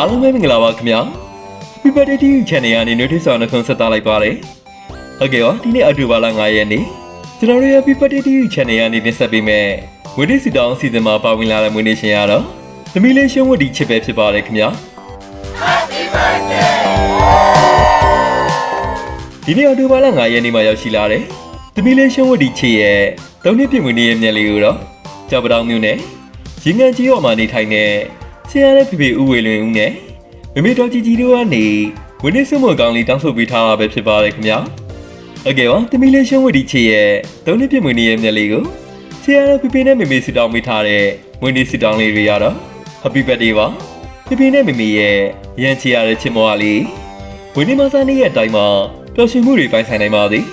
အားလုံးပဲမင်္ဂလာပါခင်ဗျာ Happy Birthday to you channel ကနေ notice ဆောင်နှုတ်ဆက်သားလိုက်ပါတယ်ဟုတ်ကဲ့ပါဒီနေ့အောက်တိုဘာလ9ရက်နေ့ကျွန်တော်တို့ရဲ့ Happy Birthday to you channel ကနေတင်ဆက်ပေးမယ်ဝိနည်းစီတောင်းအစီအစဉ်မှာပါဝင်လာတဲ့မွေးနေ့ရှင်ရတော့သမီးလေးရှုံးဝတ်ဒီချစ်ပဲဖြစ်ပါတယ်ခင်ဗျာဒီနေ့အော်တိုဘာလ9ရက်နေ့မှာရောက်ရှိလာတယ်။သမီးလေးရှုံးဝတ်ဒီချေရဲ့သုံးနှစ်ပြည့်မွေးနေ့ရဲ့မျက်လေးကိုတော့ကြောက်ပတောင်မျိုးနဲ့ရင်းငန်းကြီးရော်မှာနေထိုင်တဲ့ ဆရာရဲ့ဖေဖေဦးဝေလွင်ဦးနဲ့မမေတော်ကြီးကြီးတို့ကနေဝင်းနေစွမို့ကောင်းလေးတောင်းဆိုပေးထားတာပဲဖြစ်ပါတယ်ခင်ဗျာ။ဟုတ်ကဲ့ပါသမီးလေးရှုံးဝတ်ဒီချေရဲ့သုံးနှစ်ပြည့်မွေးနေ့ရဲ့မျက်လေးကိုဆရာရဲ့ဖေဖေနဲ့မမေဆူတောင်းပေးထားတဲ့မွေးနေ့ဆူတောင်းလေးတွေရတော့ Happy Birthday ပါဖေဖေနဲ့မမေရဲ့ရန်ချရတဲ့ချစ်မောကလေးဝင်းနေမဆန်းနေ့ရဲ့အတိုင်းမှာပျော်ရွှင်မှုတွေပိုင်ဆိုင်နိုင်ပါသည်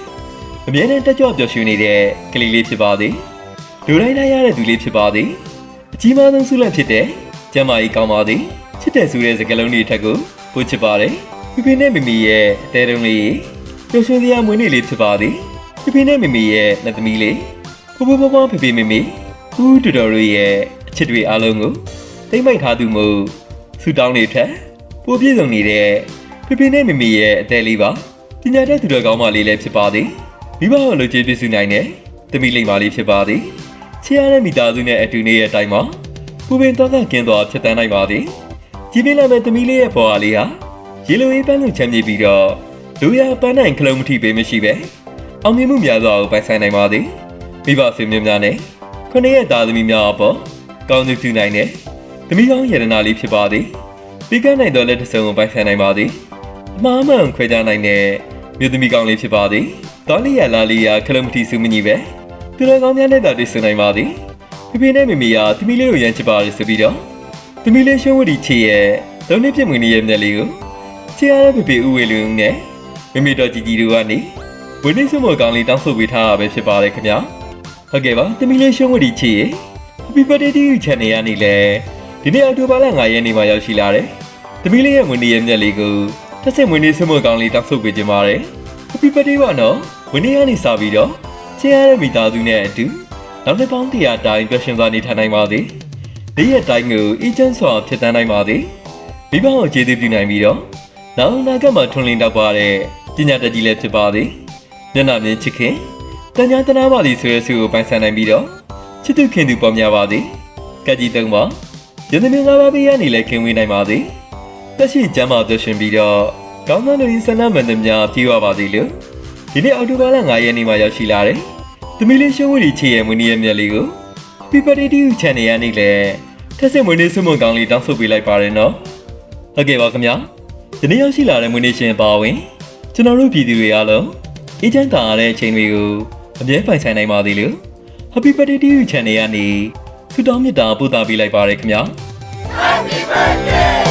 အမြဲတမ်းတက်ကြွပျော်ရွှင်နေတဲ့ကလေးလေးဖြစ်ပါသည်လူတိုင်းတိုင်းရတဲ့သူလေးဖြစ်ပါသည်အကြီးမားဆုံးဆုလက်ဖြစ်တဲ့ ကျမ်းမာရေးကောင်းပါသည်ချစ်တဲ့ဆိုတဲ့စကားလုံးတွေထက်ကိုပိုချစ်ပါတယ်ပြပြနဲ့မမီရဲ့အသေးတုံးလေးပျော်ရွှင်စရာမွေးနေ့လေးဖြစ်ပါသည်ပြပြနဲ့မမီရဲ့လက်သမီးလေးဖူဖူဖွားဖွားပြပြမမီဦးတူတော်တို့ရဲ့အချစ်တွေအားလုံးကိုတိမ့်မိုက်ထားသူမို့ဆူတောင်းနေထက်ပိုပြည့်စုံနေတဲ့ဖေဖေနဲ့မမေရဲ့အသေးလေးပါပညာတတ်သူတော်ကောင်းမလေးလည်းဖြစ်ပါသည်မိဘကိုလူကြီးပြည့်စုံနိုင်တဲ့တမိလိမ္မာလေးဖြစ်ပါသည်ချစ်ရတဲ့မိသားစုနဲ့အတူနေရဲ့အတိုင်းမှာ ပူပင်တော့ကကင်းသွားဖြစ်တန်းနိုင်ပါသည်ကြည်ပြင်းလာမဲ့တမိလေးရဲ့ပေါ်အားလေးဟာရေလိုရေးပန်းလို့ချမ်းမြေပြီးတော့လူရပန်းနိုင်ခလုံးမထိပေးမရှိပဲအောင်မြင်မှုများစွာကိုပိုင်ဆိုင်နိုင်ပါသည်မိဘဆွေမျိုးများနဲ့ခုနှစ်ရဲ့သားသမီးများအပေါ်ကောင်းသူပြုနိုင်တဲ့တမိကောင်းယရနာလေးဖြစ်ပါသည်ပြီးကနိုင်တော့လက်တစ်စုံကိုပိုင်ဆိုင်နိုင်ပါသည်အမှားမှန်ခွဲခြားနိုင်တဲ့မြို့သမီးကောင်းလေးဖြစ်ပါသည်တောင်းလေးရလာလေးရခလုံးမတီစုမညီပဲသူတော်ကောင်းများနဲ့တာတွေ့ဆုံနိုင်ပါသည် ဖေဖေနဲ့မေမေကသမီးလေးကိုရမ်းချစ်ပါတယ်ဆိုပြီးတော့သမီးလေးရှုံးဝတီချေရဲ့သုံးနှစ်ပြည့်မွေးနေ့ရဲ့မျက်လေးကိုချေရတဲ့ဖေဖေဦးဝေလူနဲ့မေမေတော်ကြီးကြီးတို့ကနေဝင်းနေစုမောကောင်းလေးတောင်းဆိုပေးထားတာပဲဖြစ်ပါတယ်ခင်ဗျာဟုတ်ကဲ့ပါသမီးလေးရှုံးဝတီချေရဲ့ Happy Birthday to you channel ရနေလဲဒီနေ့အောက်တိုဘာလ9ရက်နေ့မှာရောက်ရှိလာတယ်။သမီးလေးရဲ့မွေးနေ့ရဲ့မျက်လေးကိုတစ်ဆက်မွေးနေ့ဆွမို့ကောင်းလေးတောက်ဆုပ်ပေးခြင်းပါတယ်။ Happy Birthday ပါနော်။မွေးနေ့ကနေစပြီးတော့ချစ်ရတဲ့မိသားစုနဲ့အတူ နောက်တစ်ပေါင်းတရာတိုင်းပျော်ရွှင်စွာနေထိုင်နိုင်ပါစေ။နေ့ရက်တိုင်းကိုအေးချမ်းစွာဖြစ်တန်းနိုင်ပါစေ။မိဘကိုကျေးဇူးပြုနိုင်ပြီးတော့နောက်အနာဂတ်မှာထွန်းလင်းတောက်ပါတဲ့ပညာတတ်ကြီးလည်းဖြစ်ပါစေ။မျက်နှာမြင်ချစ်ခင်တန်ညာတနာပါသည်ဆိုရစုကိုပိုင်ဆိုင်နိုင်ပြီးတော့ချစ်သူခင်သူပေါ်များပါစေ။ကက်ကြီးသုံးပါရင်းသမီးငါးပါးပေးရနေလဲခင်ဝေးနိုင်ပါစေ။တက်ရှိကျမ်းမာသွရှင်ပြီးတော့ကောင်းသောလူရင်းဆန္ဒမှန်သမျှပြေဝပါသေးလို့ဒီနေ့အောက်တိုဘာလ9ရက်နေ့မှာရောက်ရှိလာတယ်။ သမီးလေးရှုံးဝရီချေရဲ့မွေးနေ့ရဲ့မြတ်လေးကို Happy Birthday to you channel ရနေလဲထက်စစ်မွေးနေ့ဆွမွန်ကောင်းလေးတောင်းဆိုပေးလိုက်ပါရနော်။ဟုတ်ကဲ့ပါခင်ဗျာ။ဒီနေ့ရောက်ရှိလာတဲ့မွေးနေ့ရှင်ပါဝင်ကျွန်တော်တို့ပြည်သူတွေအားလုံးအေးချမ်းသာရတဲ့အချိန်တွေကိုအမြဲပိုင်ဆိုင်နိုင်ပါသေးလို့ Happy Birthday to you channel ရနေဆုတောင်းမေတ္တာပို့သပေးလိုက်ပါရခင်ဗျာ။ Happy birthday